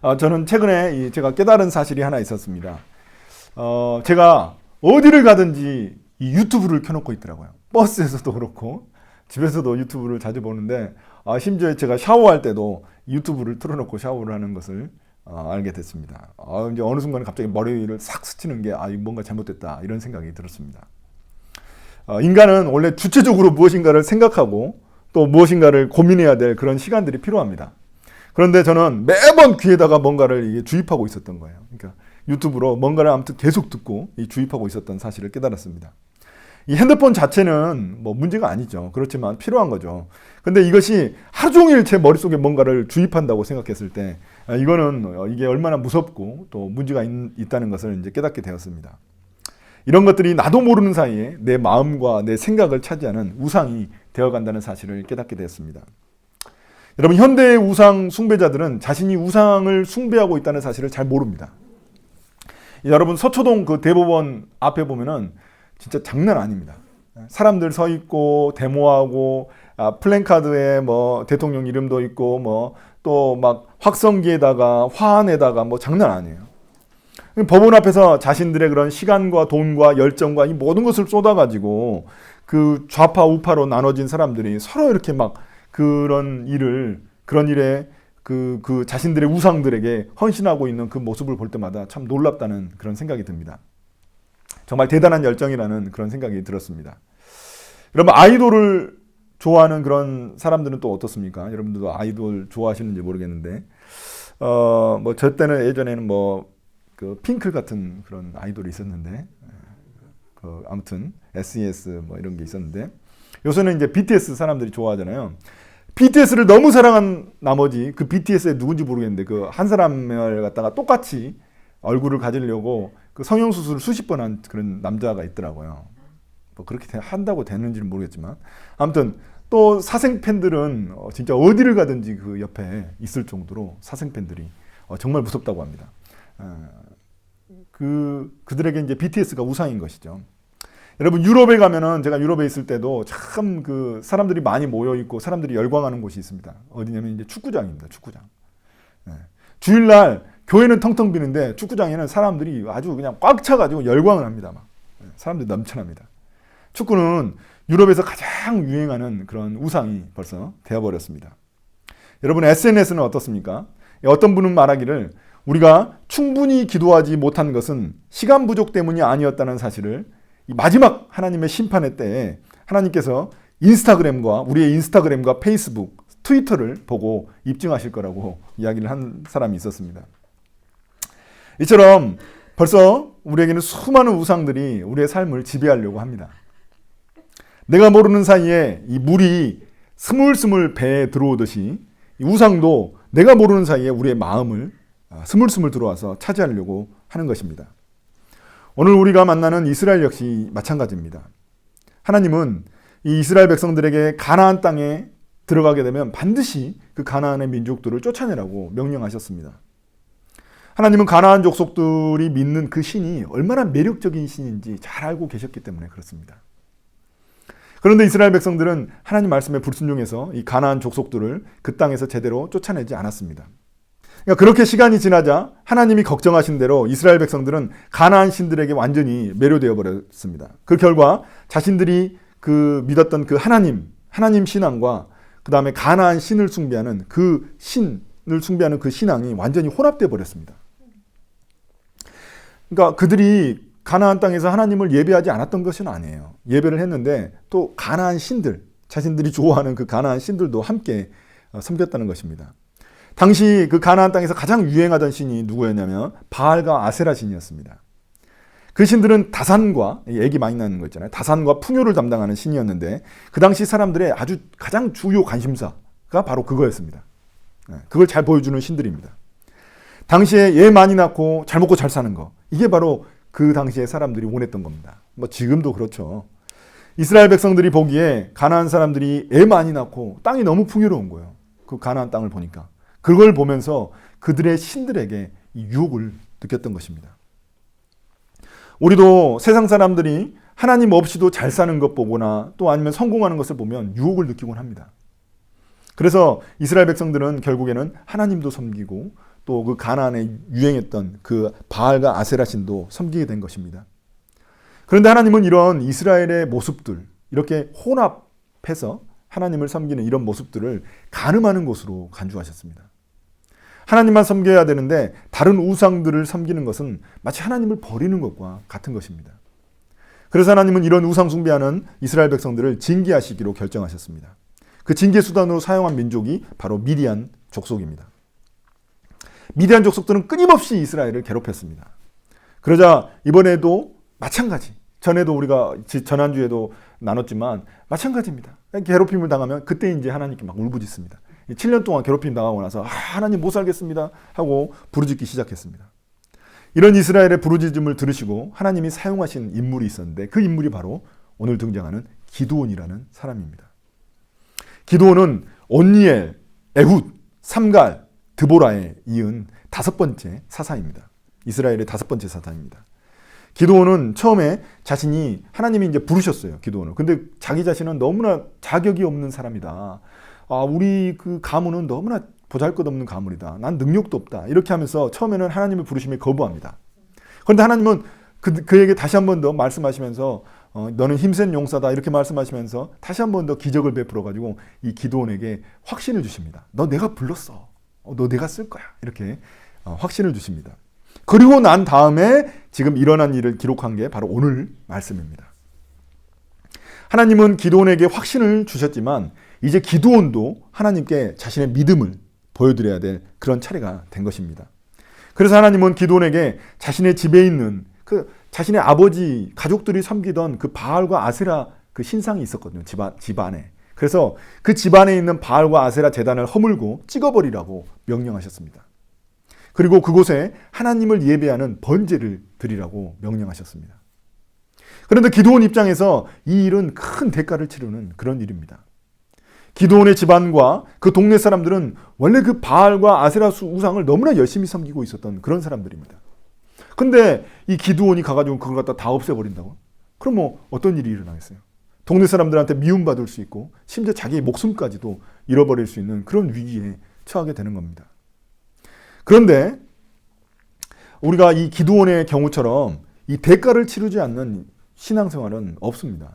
어, 저는 최근에 이 제가 깨달은 사실이 하나 있었습니다. 어, 제가 어디를 가든지 이 유튜브를 켜놓고 있더라고요. 버스에서도 그렇고 집에서도 유튜브를 자주 보는데 아, 심지어 제가 샤워할 때도 유튜브를 틀어놓고 샤워를 하는 것을 어, 알게 됐습니다. 아, 이제 어느 순간 갑자기 머리를 싹 스치는 게 아, 뭔가 잘못됐다 이런 생각이 들었습니다. 어, 인간은 원래 주체적으로 무엇인가를 생각하고 또 무엇인가를 고민해야 될 그런 시간들이 필요합니다. 그런데 저는 매번 귀에다가 뭔가를 주입하고 있었던 거예요. 그러니까 유튜브로 뭔가를 아무튼 계속 듣고 이 주입하고 있었던 사실을 깨달았습니다. 이 핸드폰 자체는 뭐 문제가 아니죠. 그렇지만 필요한 거죠. 근데 이것이 하루 종일 제 머릿속에 뭔가를 주입한다고 생각했을 때 아, 이거는 어, 이게 얼마나 무섭고 또 문제가 있, 있다는 것을 이제 깨닫게 되었습니다. 이런 것들이 나도 모르는 사이에 내 마음과 내 생각을 차지하는 우상이 되어 간다는 사실을 깨닫게 되었습니다. 여러분 현대의 우상 숭배자들은 자신이 우상을 숭배하고 있다는 사실을 잘 모릅니다. 여러분 서초동 그 대법원 앞에 보면은 진짜 장난 아닙니다. 사람들 서 있고 데모하고 아, 플랜카드에 뭐 대통령 이름도 있고 뭐 또 막 확성기에다가 화환에다가 뭐 장난 아니에요. 법원 앞에서 자신들의 그런 시간과 돈과 열정과 이 모든 것을 쏟아가지고 그 좌파 우파로 나눠진 사람들이 서로 이렇게 막 그런 일을 그런 일에 그, 그 자신들의 우상들에게 헌신하고 있는 그 모습을 볼 때마다 참 놀랍다는 그런 생각이 듭니다. 정말 대단한 열정이라는 그런 생각이 들었습니다. 여러분 아이돌을 좋아하는 그런 사람들은 또 어떻습니까? 여러분들도 아이돌 좋아하시는지 모르겠는데 어 뭐 저 때는 예전에는 뭐 그 핑클 같은 그런 아이돌이 있었는데 그 아무튼 SES 뭐 이런 게 있었는데 요새는 이제 BTS 사람들이 좋아하잖아요. BTS를 너무 사랑한 나머지 그 BTS의 누군지 모르겠는데 그 한 사람을 갖다가 똑같이 얼굴을 가지려고 그 성형 수술을 수십 번 한 그런 남자가 있더라고요. 뭐 그렇게 한다고 되는지는 모르겠지만 아무튼 또 사생 팬들은 어 진짜 어디를 가든지 그 옆에 있을 정도로 사생 팬들이 어 정말 무섭다고 합니다. 어그 그들에게 이제 BTS가 우상인 것이죠. 여러분 유럽에 가면은 제가 유럽에 있을 때도 참 그 사람들이 많이 모여 있고 사람들이 열광하는 곳이 있습니다. 어디냐면 이제 축구장입니다. 축구장. 네. 주일날 교회는 텅텅 비는데 축구장에는 사람들이 아주 그냥 꽉 차가지고 열광을 합니다. 막 네. 사람들이 넘쳐납니다. 축구는 유럽에서 가장 유행하는 그런 우상이 벌써 되어버렸습니다. 여러분 SNS는 어떻습니까? 어떤 분은 말하기를 우리가 충분히 기도하지 못한 것은 시간 부족 때문이 아니었다는 사실을 마지막 하나님의 심판의 때에 하나님께서 인스타그램과 우리의 인스타그램과 페이스북, 트위터를 보고 입증하실 거라고 이야기를 한 사람이 있었습니다. 이처럼 벌써 우리에게는 수많은 우상들이 우리의 삶을 지배하려고 합니다. 내가 모르는 사이에 이 물이 스물스물 배에 들어오듯이 우상도 내가 모르는 사이에 우리의 마음을 아, 스물스물 들어와서 차지하려고 하는 것입니다. 오늘 우리가 만나는 이스라엘 역시 마찬가지입니다. 하나님은 이 이스라엘 백성들에게 가나안 땅에 들어가게 되면 반드시 그 가나안의 민족들을 쫓아내라고 명령하셨습니다. 하나님은 가나안 족속들이 믿는 그 신이 얼마나 매력적인 신인지 잘 알고 계셨기 때문에 그렇습니다. 그런데 이스라엘 백성들은 하나님 말씀에 불순종해서 이 가나안 족속들을 그 땅에서 제대로 쫓아내지 않았습니다. 그러니까 그렇게 시간이 지나자 하나님이 걱정하신 대로 이스라엘 백성들은 가나안 신들에게 완전히 매료되어 버렸습니다. 그 결과 자신들이 그 믿었던 그 하나님, 하나님 신앙과 그 다음에 가나안 신을 숭배하는 그 신을 숭배하는 그 신앙이 완전히 혼합되어 버렸습니다. 그러니까 그들이 가나안 땅에서 하나님을 예배하지 않았던 것은 아니에요. 예배를 했는데 또 가나안 신들, 자신들이 좋아하는 그 가나안 신들도 함께 어, 섬겼다는 것입니다. 당시 그 가나안 땅에서 가장 유행하던 신이 누구였냐면 바알과 아세라 신이었습니다. 그 신들은 다산과 애기 많이 나는 거 있잖아요. 다산과 풍요를 담당하는 신이었는데 그 당시 사람들의 아주 가장 주요 관심사가 바로 그거였습니다. 네, 그걸 잘 보여주는 신들입니다. 당시에 애 많이 낳고 잘 먹고 잘 사는 거 이게 바로 그 당시에 사람들이 원했던 겁니다. 뭐 지금도 그렇죠. 이스라엘 백성들이 보기에 가나안 사람들이 애 많이 낳고 땅이 너무 풍요로운 거예요. 그 가나안 땅을 보니까 그걸 보면서 그들의 신들에게 유혹을 느꼈던 것입니다. 우리도 세상 사람들이 하나님 없이도 잘 사는 것 보거나 또 아니면 성공하는 것을 보면 유혹을 느끼곤 합니다. 그래서 이스라엘 백성들은 결국에는 하나님도 섬기고 또 그 가나안에 유행했던 그 바알과 아세라 신도 섬기게 된 것입니다. 그런데 하나님은 이런 이스라엘의 모습들 이렇게 혼합해서 하나님을 섬기는 이런 모습들을 가늠하는 곳으로 간주하셨습니다. 하나님만 섬겨야 되는데 다른 우상들을 섬기는 것은 마치 하나님을 버리는 것과 같은 것입니다. 그래서 하나님은 이런 우상 숭배하는 이스라엘 백성들을 징계하시기로 결정하셨습니다. 그 징계 수단으로 사용한 민족이 바로 미디안 족속입니다. 미디안 족속들은 끊임없이 이스라엘을 괴롭혔습니다. 그러자 이번에도 마찬가지. 전에도 우리가 전한주에도 나눴지만 마찬가지입니다. 괴롭힘을 당하면 그때 이제 하나님께 막 울부짖습니다. 7년 동안 괴롭힘 당하고 나서 아, 하나님 못 살겠습니다 하고 부르짖기 시작했습니다. 이런 이스라엘의 부르짖음을 들으시고 하나님이 사용하신 인물이 있었는데 그 인물이 바로 오늘 등장하는 기도원이라는 사람입니다. 기도원은 온니엘, 에훗, 삼갈, 드보라에 이은 다섯 번째 사사입니다. 이스라엘의 다섯 번째 사사입니다. 기도원은 처음에 자신이 하나님이 이제 부르셨어요. 기도원을. 근데 자기 자신은 너무나 자격이 없는 사람이다. 아, 우리 그 가문은 너무나 보잘것없는 가문이다. 난 능력도 없다. 이렇게 하면서 처음에는 하나님의 부르심에 거부합니다. 그런데 하나님은 그, 그에게 다시 한 번 더 말씀하시면서 어, 너는 힘센 용사다 이렇게 말씀하시면서 다시 한 번 더 기적을 베풀어 가지고 이 기도원에게 확신을 주십니다. 너 내가 불렀어. 어, 너 내가 쓸 거야. 이렇게 어, 확신을 주십니다. 그리고 난 다음에 지금 일어난 일을 기록한 게 바로 오늘 말씀입니다. 하나님은 기도원에게 확신을 주셨지만 이제 기도원도 하나님께 자신의 믿음을 보여드려야 될 그런 차례가 된 것입니다. 그래서 하나님은 기도원에게 자신의 집에 있는 그 자신의 아버지 가족들이 섬기던 그 바알과 아세라 그 신상이 있었거든요. 집안, 집안에. 그래서 그 집안에 있는 바알과 아세라 재단을 허물고 찍어버리라고 명령하셨습니다. 그리고 그곳에 하나님을 예배하는 번제를 드리라고 명령하셨습니다. 그런데 기도원 입장에서 이 일은 큰 대가를 치르는 그런 일입니다. 기도원의 집안과 그 동네 사람들은 원래 그 바알과 아세라 우상을 너무나 열심히 섬기고 있었던 그런 사람들입니다. 근데 이 기도원이 가가지고 그걸 갖다 다 없애버린다고? 그럼 뭐 어떤 일이 일어나겠어요? 동네 사람들한테 미움받을 수 있고 심지어 자기의 목숨까지도 잃어버릴 수 있는 그런 위기에 처하게 되는 겁니다. 그런데 우리가 이 기도원의 경우처럼 이 대가를 치르지 않는 신앙생활은 없습니다.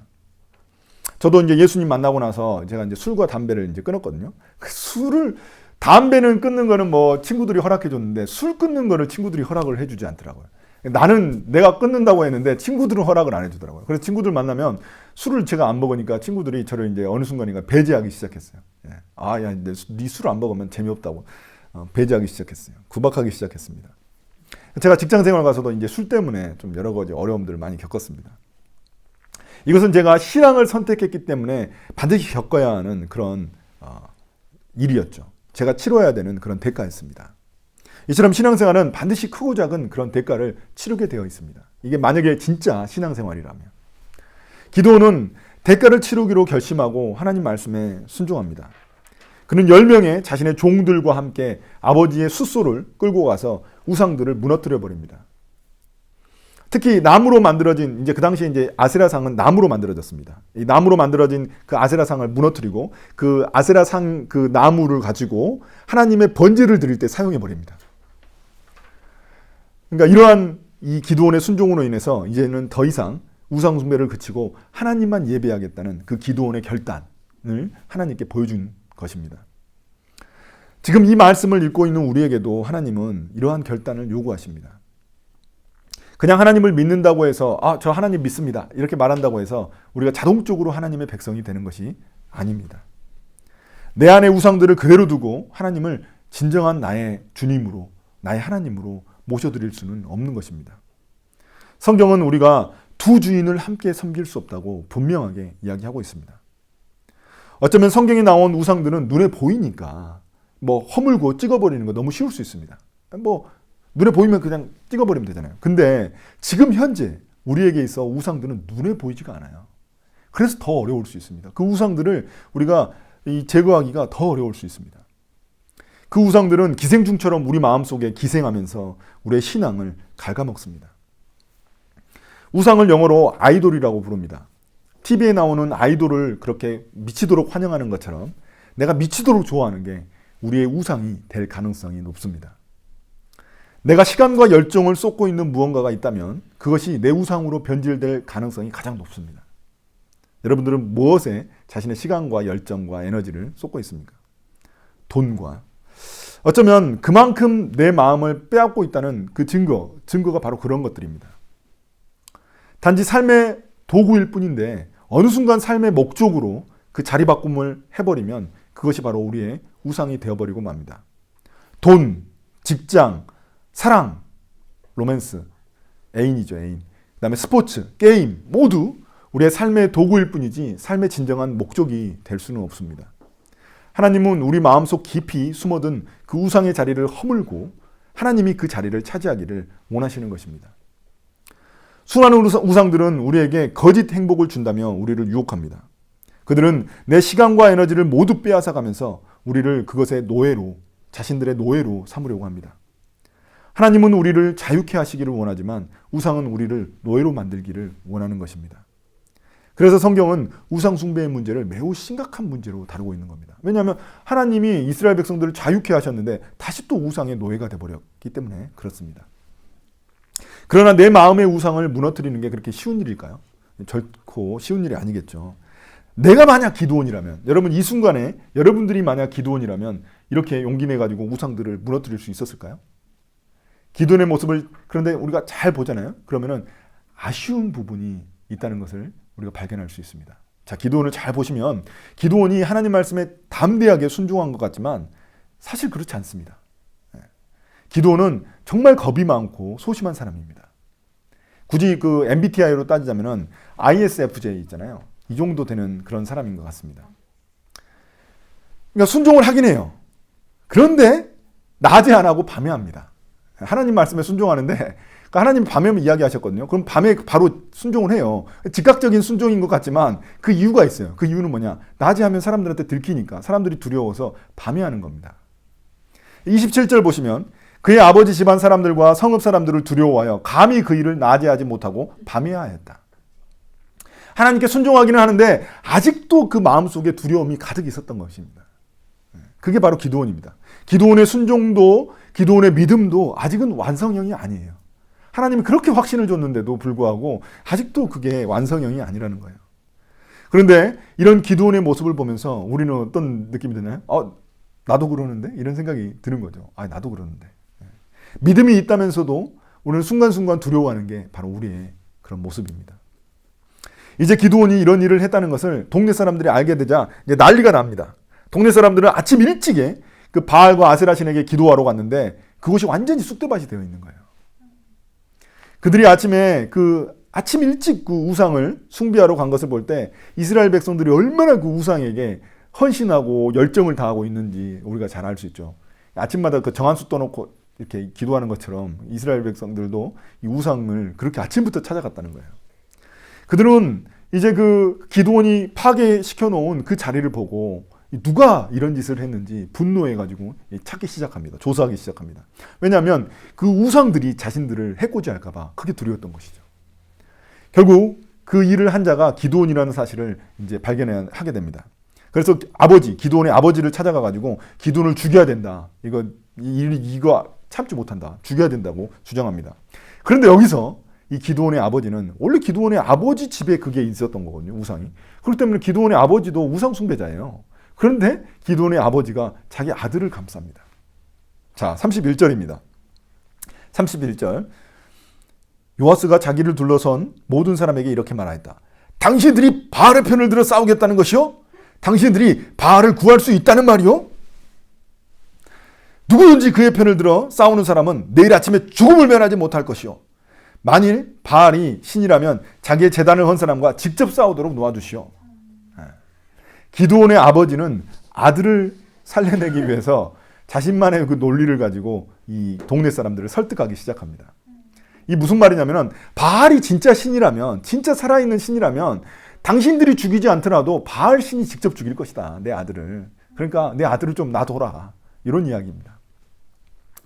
저도 이제 예수님 만나고 나서 제가 이제 술과 담배를 이제 끊었거든요. 그 술을 담배는 끊는 거는 뭐 친구들이 허락해 줬는데 술 끊는 거를 친구들이 허락을 해 주지 않더라고요. 나는 내가 끊는다고 했는데 친구들은 허락을 안 해주더라고요. 그래서 친구들 만나면 술을 제가 안 먹으니까 친구들이 저를 이제 어느 순간인가 배제하기 시작했어요. 예. 아, 야, 네술 안 먹으면 재미없다고 어, 배제하기 시작했어요. 구박하기 시작했습니다. 제가 직장 생활 가서도 이제 술 때문에 좀 여러 가지 어려움들을 많이 겪었습니다. 이것은 제가 신앙을 선택했기 때문에 반드시 겪어야 하는 그런 어, 일이었죠. 제가 치러야 되는 그런 대가였습니다. 이처럼 신앙생활은 반드시 크고 작은 그런 대가를 치르게 되어 있습니다. 이게 만약에 진짜 신앙생활이라면. 기도는 대가를 치르기로 결심하고 하나님 말씀에 순종합니다. 그는 10명의 자신의 종들과 함께 아버지의 숫소를 끌고 가서 우상들을 무너뜨려 버립니다. 특히 나무로 만들어진 이제 그 당시에 이제 아세라상은 나무로 만들어졌습니다. 이 나무로 만들어진 그 아세라상을 무너뜨리고 그 아세라상 그 나무를 가지고 하나님의 번제를 드릴 때 사용해 버립니다. 그러니까 이러한 이 기도원의 순종으로 인해서 이제는 더 이상 우상 숭배를 그치고 하나님만 예배하겠다는 그 기도원의 결단을 하나님께 보여준 것입니다. 지금 이 말씀을 읽고 있는 우리에게도 하나님은 이러한 결단을 요구하십니다. 그냥 하나님을 믿는다고 해서 아, 저 하나님 믿습니다. 이렇게 말한다고 해서 우리가 자동적으로 하나님의 백성이 되는 것이 아닙니다. 내 안의 우상들을 그대로 두고 하나님을 진정한 나의 주님으로, 나의 하나님으로 모셔드릴 수는 없는 것입니다. 성경은 우리가 두 주인을 함께 섬길 수 없다고 분명하게 이야기하고 있습니다. 어쩌면 성경에 나온 우상들은 눈에 보이니까 뭐 허물고 찍어버리는 거 너무 쉬울 수 있습니다. 뭐 눈에 보이면 그냥 찍어버리면 되잖아요. 근데 지금 현재 우리에게 있어 우상들은 눈에 보이지가 않아요. 그래서 더 어려울 수 있습니다. 그 우상들을 우리가 이 제거하기가 더 어려울 수 있습니다. 그 우상들은 기생충처럼 우리 마음속에 기생하면서 우리의 신앙을 갉아먹습니다. 우상을 영어로 아이돌이라고 부릅니다. TV에 나오는 아이돌을 그렇게 미치도록 환영하는 것처럼 내가 미치도록 좋아하는 게 우리의 우상이 될 가능성이 높습니다. 내가 시간과 열정을 쏟고 있는 무언가가 있다면 그것이 내 우상으로 변질될 가능성이 가장 높습니다. 여러분들은 무엇에 자신의 시간과 열정과 에너지를 쏟고 있습니까? 돈과. 어쩌면 그만큼 내 마음을 빼앗고 있다는 그 증거, 증거가 바로 그런 것들입니다. 단지 삶의 도구일 뿐인데 어느 순간 삶의 목적으로 그 자리 바꿈을 해버리면 그것이 바로 우리의 우상이 되어버리고 맙니다. 돈, 직장, 사랑, 로맨스, 애인이죠, 애인. 그 다음에 스포츠, 게임, 모두 우리의 삶의 도구일 뿐이지 삶의 진정한 목적이 될 수는 없습니다. 하나님은 우리 마음속 깊이 숨어든 그 우상의 자리를 허물고 하나님이 그 자리를 차지하기를 원하시는 것입니다. 수많은 우상들은 우리에게 거짓 행복을 준다며 우리를 유혹합니다. 그들은 내 시간과 에너지를 모두 빼앗아가면서 우리를 그것의 노예로, 자신들의 노예로 삼으려고 합니다. 하나님은 우리를 자유케 하시기를 원하지만 우상은 우리를 노예로 만들기를 원하는 것입니다. 그래서 성경은 우상 숭배의 문제를 매우 심각한 문제로 다루고 있는 겁니다. 왜냐하면 하나님이 이스라엘 백성들을 자유케 하셨는데 다시 또 우상의 노예가 되버렸기 때문에 그렇습니다. 그러나 내 마음의 우상을 무너뜨리는 게 그렇게 쉬운 일일까요? 결코 쉬운 일이 아니겠죠. 내가 만약 기도원이라면 여러분 이 순간에 여러분들이 만약 기도원이라면 이렇게 용기 내 가지고 우상들을 무너뜨릴 수 있었을까요? 기도원의 모습을 그런데 우리가 잘 보잖아요. 그러면은 아쉬운 부분이 있다는 것을 우리가 발견할 수 있습니다. 자, 기도원을 잘 보시면 기도원이 하나님 말씀에 담대하게 순종한 것 같지만 사실 그렇지 않습니다. 예. 기도원은 정말 겁이 많고 소심한 사람입니다. 굳이 그 MBTI로 따지자면은 ISFJ 있잖아요. 이 정도 되는 그런 사람인 것 같습니다. 그러니까 순종을 하긴 해요. 그런데 낮에 안 하고 밤에 합니다. 하나님 말씀에 순종하는데 그러니까 하나님 밤에 이야기하셨거든요. 그럼 밤에 바로 순종을 해요. 즉각적인 순종인 것 같지만 그 이유가 있어요. 그 이유는 뭐냐? 낮에 하면 사람들한테 들키니까 사람들이 두려워서 밤에 하는 겁니다. 27절 보시면 그의 아버지 집안 사람들과 성읍 사람들을 두려워하여 감히 그 일을 낮에 하지 못하고 밤에 하였다. 하나님께 순종하기는 하는데 아직도 그 마음속에 두려움이 가득 있었던 것입니다. 그게 바로 기도원입니다. 기도원의 순종도 기도원의 믿음도 아직은 완성형이 아니에요. 하나님이 그렇게 확신을 줬는데도 불구하고 아직도 그게 완성형이 아니라는 거예요. 그런데 이런 기도원의 모습을 보면서 우리는 어떤 느낌이 드나요? 어, 나도 그러는데? 이런 생각이 드는 거죠. 아, 나도 그러는데. 예. 믿음이 있다면서도 우리는 순간순간 두려워하는 게 바로 우리의 그런 모습입니다. 이제 기도원이 이런 일을 했다는 것을 동네 사람들이 알게 되자 이제 난리가 납니다. 동네 사람들은 아침 일찍에 그 바알과 아세라 신에게 기도하러 갔는데 그것이 완전히 쑥대밭이 되어 있는 거예요. 그들이 아침에 그 아침 일찍 그 우상을 숭배하러 간 것을 볼 때 이스라엘 백성들이 얼마나 그 우상에게 헌신하고 열정을 다하고 있는지 우리가 잘 알 수 있죠. 아침마다 그 정한수 떠놓고 이렇게 기도하는 것처럼 이스라엘 백성들도 이 우상을 그렇게 아침부터 찾아갔다는 거예요. 그들은 이제 그 기도원이 파괴시켜 놓은 그 자리를 보고 누가 이런 짓을 했는지 분노해가지고 찾기 시작합니다. 조사하기 시작합니다. 왜냐하면 그 우상들이 자신들을 해코지할까봐 그게 두려웠던 것이죠. 결국 그 일을 한 자가 기도원이라는 사실을 이제 발견하게 됩니다. 그래서 아버지, 기도원의 아버지를 찾아가가지고 기도원을 죽여야 된다. 이거, 이거 참지 못한다. 죽여야 된다고 주장합니다. 그런데 여기서 이 기도원의 아버지는 원래 기도원의 아버지 집에 그게 있었던 거거든요. 우상이. 그렇기 때문에 기도원의 아버지도 우상 숭배자예요. 그런데 기도원의 아버지가 자기 아들을 감쌉니다. 자, 31절입니다. 31절. 요아스가 자기를 둘러선 모든 사람에게 이렇게 말하였다. 당신들이 바알의 편을 들어 싸우겠다는 것이요? 당신들이 바알을 구할 수 있다는 말이요? 누구든지 그의 편을 들어 싸우는 사람은 내일 아침에 죽음을 면하지 못할 것이요. 만일 바알이 신이라면 자기의 재단을 헌 사람과 직접 싸우도록 놓아주시오. 예. 기도원의 아버지는 아들을 살려내기 위해서 자신만의 그 논리를 가지고 이 동네 사람들을 설득하기 시작합니다. 이 무슨 말이냐면은 바알이 진짜 신이라면 진짜 살아있는 신이라면 당신들이 죽이지 않더라도 바알 신이 직접 죽일 것이다 내 아들을 그러니까 내 아들을 좀 놔둬라 이런 이야기입니다.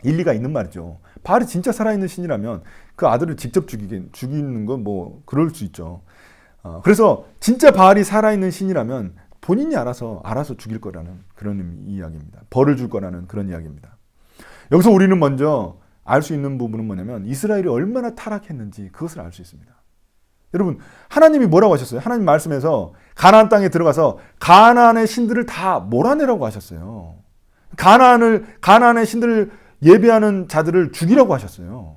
일리가 있는 말이죠. 바알이 진짜 살아있는 신이라면 그 아들을 직접 죽이긴 죽이는 건 뭐 그럴 수 있죠. 어, 그래서 진짜 바알이 살아있는 신이라면 본인이 알아서 알아서 죽일 거라는 그런 이야기입니다. 벌을 줄 거라는 그런 이야기입니다. 여기서 우리는 먼저 알 수 있는 부분은 뭐냐면 이스라엘이 얼마나 타락했는지 그것을 알 수 있습니다. 여러분 하나님이 뭐라고 하셨어요? 하나님 말씀에서 가나안 땅에 들어가서 가나안의 신들을 다 몰아내라고 하셨어요. 가나안을 가나안의 신들을 예배하는 자들을 죽이라고 하셨어요.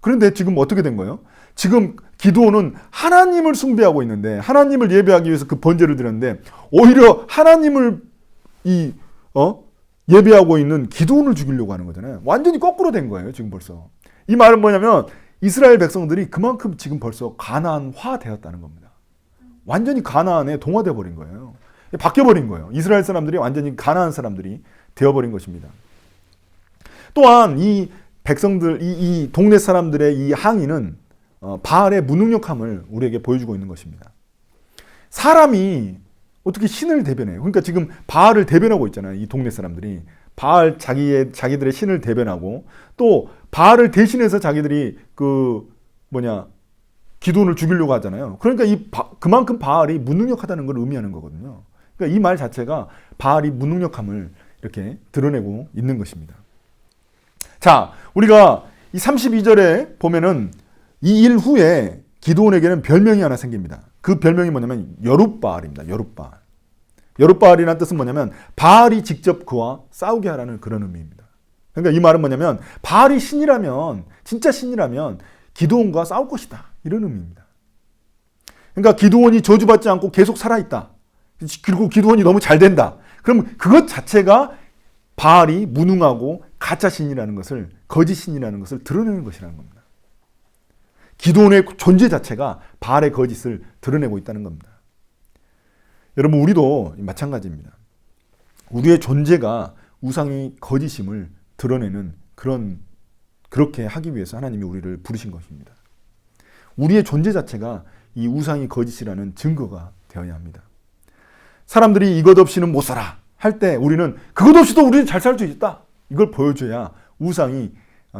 그런데 지금 어떻게 된 거예요? 지금 기도원은 하나님을 숭배하고 있는데 하나님을 예배하기 위해서 그 번제를 드렸는데 오히려 하나님을 이 어? 예배하고 있는 기도원을 죽이려고 하는 거잖아요. 완전히 거꾸로 된 거예요, 지금 벌써. 이 말은 뭐냐면 이스라엘 백성들이 그만큼 지금 벌써 가나안화 되었다는 겁니다. 완전히 가나안에 동화돼 버린 거예요. 바뀌어 버린 거예요. 이스라엘 사람들이 완전히 가나안 사람들이 되어 버린 것입니다. 또한 이 백성들 이, 이 동네 사람들의 이 항의는 어, 바알의 무능력함을 우리에게 보여주고 있는 것입니다. 사람이 어떻게 신을 대변해요? 그러니까 지금 바알을 대변하고 있잖아요. 이 동네 사람들이 바알 자기의 자기들의 신을 대변하고 또 바알을 대신해서 자기들이 그 뭐냐 기도원을 죽이려고 하잖아요. 그러니까 이 바, 그만큼 바알이 무능력하다는 걸 의미하는 거거든요. 그러니까 이 말 자체가 바알이 무능력함을 이렇게 드러내고 있는 것입니다. 자, 우리가 이 32절에 보면은 이 일 후에 기도원에게는 별명이 하나 생깁니다. 그 별명이 뭐냐면 여룻바알입니다. 여룻바알. 여룻바알이라는 뜻은 뭐냐면 바알이 직접 그와 싸우게 하라는 그런 의미입니다. 그러니까 이 말은 뭐냐면 바알이 신이라면 진짜 신이라면 기도원과 싸울 것이다. 이런 의미입니다. 그러니까 기도원이 저주받지 않고 계속 살아있다. 그리고 기도원이 너무 잘 된다. 그럼 그것 자체가 바알이 무능하고 가짜 신이라는 것을 거짓 신이라는 것을 드러내는 것이라는 겁니다. 기도원의 존재 자체가 바알의 거짓을 드러내고 있다는 겁니다. 여러분 우리도 마찬가지입니다. 우리의 존재가 우상이 거짓임을 드러내는 그런 그렇게 하기 위해서 하나님이 우리를 부르신 것입니다. 우리의 존재 자체가 이 우상이 거짓이라는 증거가 되어야 합니다. 사람들이 이것 없이는 못 살아 할 때 우리는 그것 없이도 우리는 잘 살 수 있다. 이걸 보여줘야 우상이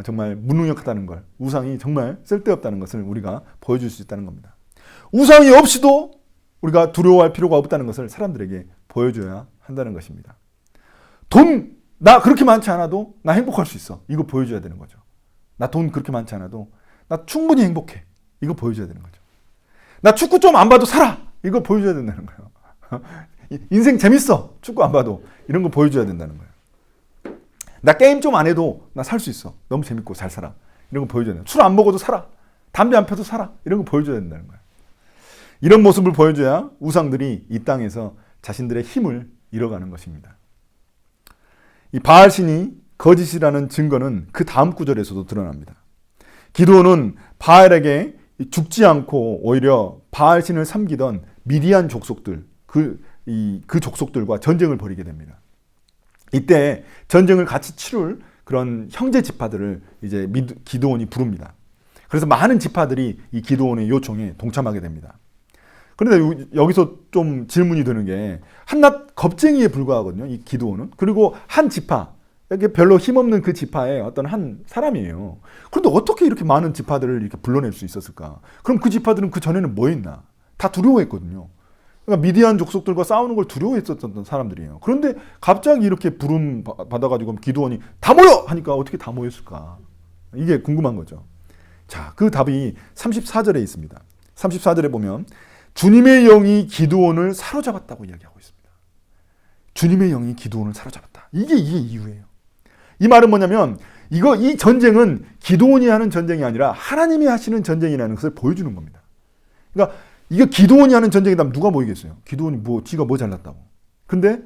정말 무능력하다는 걸, 우상이 정말 쓸데없다는 것을 우리가 보여줄 수 있다는 겁니다. 우상이 없이도 우리가 두려워할 필요가 없다는 것을 사람들에게 보여줘야 한다는 것입니다. 돈, 나 그렇게 많지 않아도 나 행복할 수 있어. 이거 보여줘야 되는 거죠. 나 돈 그렇게 많지 않아도 나 충분히 행복해. 이거 보여줘야 되는 거죠. 나 축구 좀 안 봐도 살아. 이거 보여줘야 된다는 거예요. 인생 재밌어. 축구 안 봐도. 이런 거 보여줘야 된다는 거예요. 나 게임 좀 안 해도 나 살 수 있어. 너무 재밌고 잘 살아. 이런 거 보여줘야 돼. 술안 먹어도 살아. 담배 안 펴도 살아. 이런 거 보여줘야 된다는 거예요. 이런 모습을 보여줘야 우상들이 이 땅에서 자신들의 힘을 잃어가는 것입니다. 이 바알 신이 거짓이라는 증거는 그 다음 구절에서도 드러납니다. 기도는 바알에게 죽지 않고 오히려 바알 신을 섬기던 미디안 족속들, 그, 이, 그 족속들과 전쟁을 벌이게 됩니다. 이때 전쟁을 같이 치룰 그런 형제 지파들을 이제 기도원이 부릅니다. 그래서 많은 지파들이 이 기도원의 요청에 동참하게 됩니다. 그런데 여기서 좀 질문이 드는 게 한낱 겁쟁이에 불과하거든요. 이 기도원은. 그리고 한 지파, 이렇게 별로 힘없는 그 지파의 어떤 한 사람이에요. 그런데 어떻게 이렇게 많은 지파들을 이렇게 불러낼 수 있었을까? 그럼 그 지파들은 그 전에는 뭐 했나? 다 두려워했거든요. 그러니까 미디안 족속들과 싸우는 걸 두려워했었던 사람들이에요. 그런데 갑자기 이렇게 부름 받아가지고 기도원이 다 모여! 하니까 어떻게 다 모였을까? 이게 궁금한 거죠. 자, 그 답이 34절에 있습니다. 34절에 보면 주님의 영이 기도원을 사로잡았다고 이야기하고 있습니다. 주님의 영이 기도원을 사로잡았다. 이게 이게 이유예요. 이 말은 뭐냐면 이거 이 전쟁은 기도원이 하는 전쟁이 아니라 하나님이 하시는 전쟁이라는 것을 보여주는 겁니다. 그러니까 이거 기도원이 하는 전쟁이라면 누가 모이겠어요? 기도원이 뭐 지가 뭐 잘났다고. 근데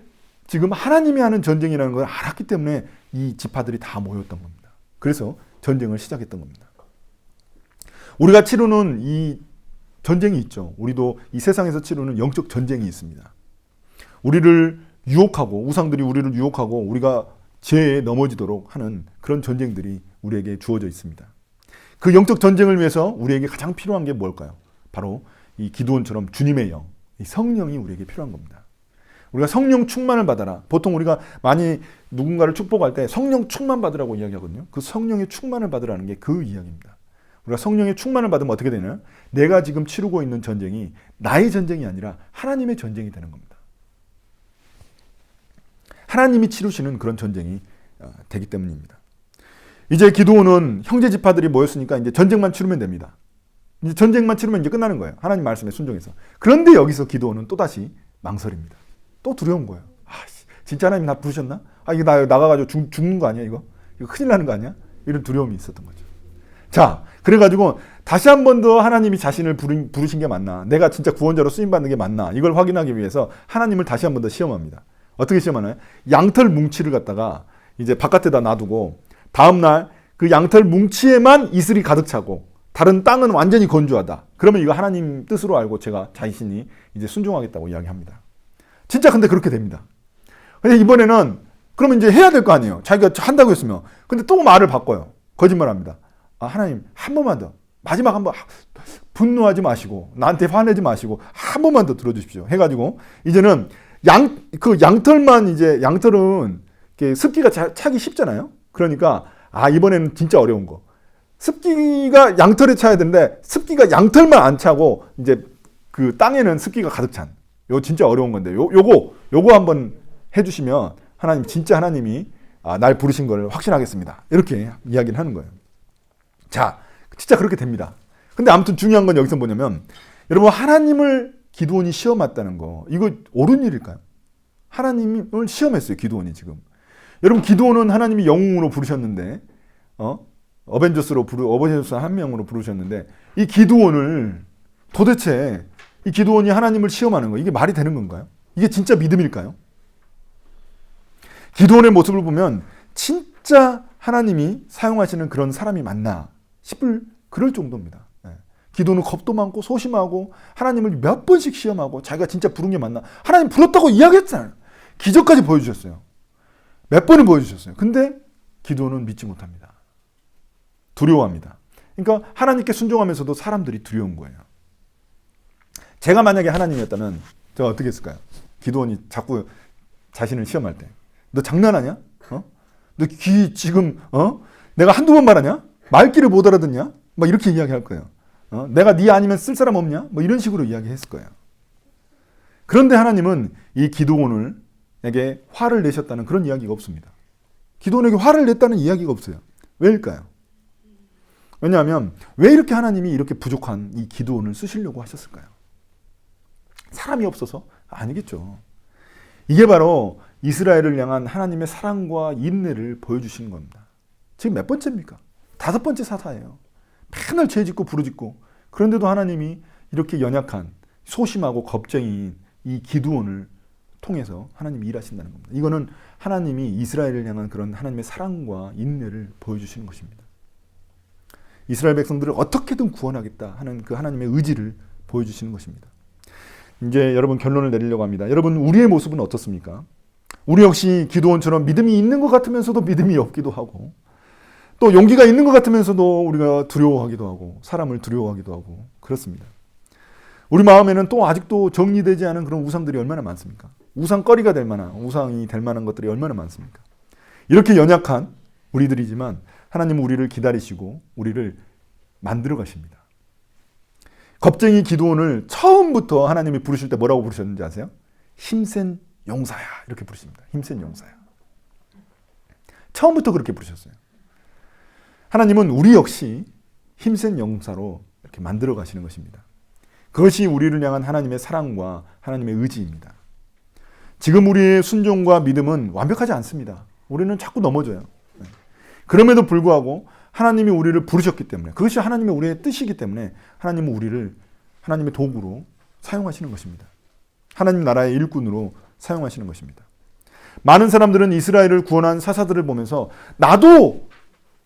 지금 하나님이 하는 전쟁이라는 걸 알았기 때문에 이 지파들이 다 모였던 겁니다. 그래서 전쟁을 시작했던 겁니다. 우리가 치르는 이 전쟁이 있죠. 우리도 이 세상에서 치르는 영적 전쟁이 있습니다. 우리를 유혹하고 우상들이 우리를 유혹하고 우리가 죄에 넘어지도록 하는 그런 전쟁들이 우리에게 주어져 있습니다. 그 영적 전쟁을 위해서 우리에게 가장 필요한 게 뭘까요? 바로 이 기도원처럼 주님의 영, 성령이 우리에게 필요한 겁니다. 우리가 성령 충만을 받아라. 보통 우리가 많이 누군가를 축복할 때 성령 충만 받으라고 이야기하거든요. 그 성령의 충만을 받으라는 게 그 이야기입니다. 우리가 성령의 충만을 받으면 어떻게 되냐? 내가 지금 치르고 있는 전쟁이 나의 전쟁이 아니라 하나님의 전쟁이 되는 겁니다. 하나님이 치르시는 그런 전쟁이 어, 되기 때문입니다. 이제 기도원은 형제 지파들이 모였으니까 이제 전쟁만 치르면 됩니다. 이제 전쟁만 치르면 이제 끝나는 거예요. 하나님 말씀에 순종해서. 그런데 여기서 기도원은 또 다시 망설입니다. 또 두려운 거예요. 아, 씨, 진짜 하나님 나 부르셨나? 아, 이거 나 나가가지고 죽, 죽는 거 아니야, 이거? 이거 큰일 나는 거 아니야? 이런 두려움이 있었던 거죠. 자, 그래가지고 다시 한 번 더 하나님이 자신을 부르, 부르신 게 맞나? 내가 진짜 구원자로 쓰임받는 게 맞나? 이걸 확인하기 위해서 하나님을 다시 한 번 더 시험합니다. 어떻게 시험하나요? 양털 뭉치를 갖다가 이제 바깥에다 놔두고 다음날 그 양털 뭉치에만 이슬이 가득 차고 다른 땅은 완전히 건조하다. 그러면 이거 하나님 뜻으로 알고 제가 자신이 이제 순종하겠다고 이야기합니다. 진짜 근데 그렇게 됩니다. 근데 이번에는 그러면 이제 해야 될 거 아니에요. 자기가 한다고 했으면. 근데 또 말을 바꿔요. 거짓말 합니다. 아, 하나님 한 번만 더 마지막 한 번 분노하지 마시고 나한테 화내지 마시고 한 번만 더 들어주십시오. 해가지고 이제는 양 그 양털만 이제 양털은 습기가 차, 차기 쉽잖아요. 그러니까 아 이번에는 진짜 어려운 거. 습기가 양털에 차야 되는데 습기가 양털만 안 차고 이제 그 땅에는 습기가 가득 찬. 요 진짜 어려운 건데 요 요거 요거 한번 해주시면 하나님 진짜 하나님이 아, 날 부르신 걸 확신하겠습니다. 이렇게 이야기를 하는 거예요. 자, 진짜 그렇게 됩니다. 근데 아무튼 중요한 건 여기서 뭐냐면 여러분 하나님을 기도원이 시험 맞다는 거 이거 옳은 일일까요? 하나님을 시험했어요 기도원이 지금. 여러분 기도원은 하나님이 영웅으로 부르셨는데 어 어벤져스로 부르 어벤져스 한 명으로 부르셨는데 이 기도원을 도대체 이 기도원이 하나님을 시험하는 거 이게 말이 되는 건가요? 이게 진짜 믿음일까요? 기도원의 모습을 보면 진짜 하나님이 사용하시는 그런 사람이 맞나 싶을 그럴 정도입니다. 예. 기도는 겁도 많고 소심하고 하나님을 몇 번씩 시험하고 자기가 진짜 부른 게 맞나 하나님 불렀다고 이야기했잖아요. 기적까지 보여주셨어요. 몇 번을 보여주셨어요. 근데 기도는 믿지 못합니다. 두려워합니다. 그러니까 하나님께 순종하면서도 사람들이 두려운 거예요. 제가 만약에 하나님이었다면 제가 어떻게 했을까요? 기도원이 자꾸 자신을 시험할 때. 너 장난하냐? 어? 너 귀 지금 어? 내가 한두 번 말하냐? 말귀를 못 알아듣냐? 막 이렇게 이야기할 거예요. 어? 내가 네 아니면 쓸 사람 없냐? 뭐 이런 식으로 이야기했을 거예요. 그런데 하나님은 이 기도원을 에게 화를 내셨다는 그런 이야기가 없습니다. 기도원에게 화를 냈다는 이야기가 없어요. 왜일까요? 왜냐하면 왜 이렇게 하나님이 이렇게 부족한 이 기도원을 쓰시려고 하셨을까요? 사람이 없어서 아니겠죠. 이게 바로 이스라엘을 향한 하나님의 사랑과 인내를 보여주시는 겁니다. 지금 몇 번째입니까? 다섯 번째 사사예요. 맨날 죄 짓고 부르짖고 그런데도 하나님이 이렇게 연약한 소심하고 겁쟁이인 이 기두원을 통해서 하나님이 일하신다는 겁니다. 이거는 하나님이 이스라엘을 향한 그런 하나님의 사랑과 인내를 보여주시는 것입니다. 이스라엘 백성들을 어떻게든 구원하겠다 하는 그 하나님의 의지를 보여주시는 것입니다. 이제 여러분 결론을 내리려고 합니다. 여러분 우리의 모습은 어떻습니까? 우리 역시 기도원처럼 믿음이 있는 것 같으면서도 믿음이 없기도 하고 또 용기가 있는 것 같으면서도 우리가 두려워하기도 하고 사람을 두려워하기도 하고 그렇습니다. 우리 마음에는 또 아직도 정리되지 않은 그런 우상들이 얼마나 많습니까? 우상거리가 될 만한 우상이 될 만한 것들이 얼마나 많습니까? 이렇게 연약한 우리들이지만 하나님은 우리를 기다리시고 우리를 만들어 가십니다. 겁쟁이 기도원을 처음부터 하나님이 부르실 때 뭐라고 부르셨는지 아세요? 힘센 용사야 이렇게 부르십니다. 힘센 용사야. 처음부터 그렇게 부르셨어요. 하나님은 우리 역시 힘센 용사로 이렇게 만들어 가시는 것입니다. 그것이 우리를 향한 하나님의 사랑과 하나님의 의지입니다. 지금 우리의 순종과 믿음은 완벽하지 않습니다. 우리는 자꾸 넘어져요. 그럼에도 불구하고 하나님이 우리를 부르셨기 때문에 그것이 하나님의 우리의 뜻이기 때문에 하나님은 우리를 하나님의 도구로 사용하시는 것입니다. 하나님 나라의 일꾼으로 사용하시는 것입니다. 많은 사람들은 이스라엘을 구원한 사사들을 보면서 나도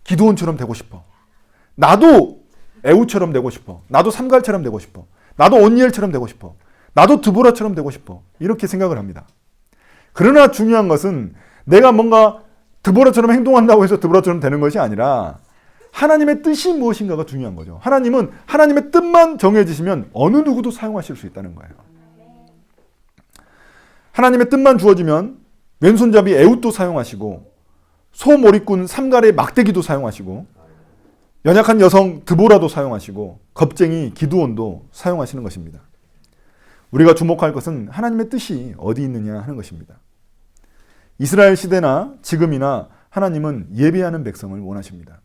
기도원처럼 되고 싶어. 나도 에우처럼 되고 싶어. 나도 삼갈처럼 되고 싶어. 나도 온니엘처럼 되고 싶어. 나도 드보라처럼 되고 싶어. 이렇게 생각을 합니다. 그러나 중요한 것은 내가 뭔가 드보라처럼 행동한다고 해서 드보라처럼 되는 것이 아니라 하나님의 뜻이 무엇인가가 중요한 거죠. 하나님은 하나님의 뜻만 정해지시면 어느 누구도 사용하실 수 있다는 거예요. 하나님의 뜻만 주어지면 왼손잡이 에웃도 사용하시고 소머리꾼 삼갈의 막대기도 사용하시고 연약한 여성 드보라도 사용하시고 겁쟁이 기두온도 사용하시는 것입니다. 우리가 주목할 것은 하나님의 뜻이 어디 있느냐 하는 것입니다. 이스라엘 시대나 지금이나 하나님은 예배하는 백성을 원하십니다.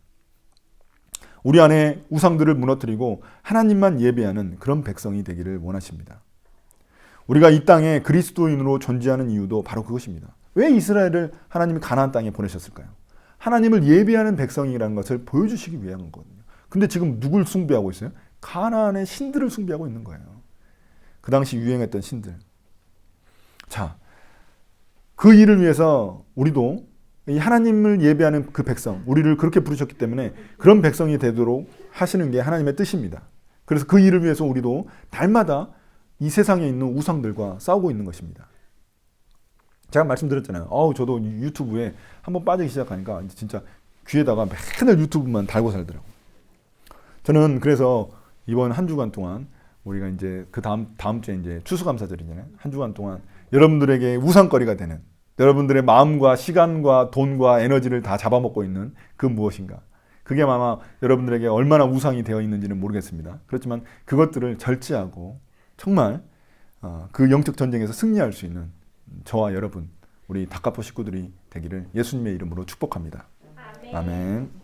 우리 안에 우상들을 무너뜨리고 하나님만 예배하는 그런 백성이 되기를 원하십니다. 우리가 이 땅에 그리스도인으로 존재하는 이유도 바로 그것입니다. 왜 이스라엘을 하나님이 가나안 땅에 보내셨을까요? 하나님을 예배하는 백성이라는 것을 보여주시기 위한 거거든요. 근데 지금 누굴 숭배하고 있어요? 가나안의 신들을 숭배하고 있는 거예요. 그 당시 유행했던 신들. 자, 그 일을 위해서 우리도 이 하나님을 예배하는 그 백성, 우리를 그렇게 부르셨기 때문에 그런 백성이 되도록 하시는 게 하나님의 뜻입니다. 그래서 그 일을 위해서 우리도 날마다 이 세상에 있는 우상들과 싸우고 있는 것입니다. 제가 말씀드렸잖아요. 어우, 저도 유튜브에 한번 빠지기 시작하니까 진짜 귀에다가 맨날 유튜브만 달고 살더라고요. 저는 그래서 이번 한 주간 동안 우리가 이제 그 다음 다음 주에 이제 추수감사절이잖아요. 한 주간 동안 여러분들에게 우상거리가 되는 여러분들의 마음과 시간과 돈과 에너지를 다 잡아먹고 있는 그 무엇인가. 그게 아마 여러분들에게 얼마나 우상이 되어 있는지는 모르겠습니다. 그렇지만 그것들을 절제하고 정말 어, 그 영적 전쟁에서 승리할 수 있는 저와 여러분 우리 다카포 식구들이 되기를 예수님의 이름으로 축복합니다. 아멘.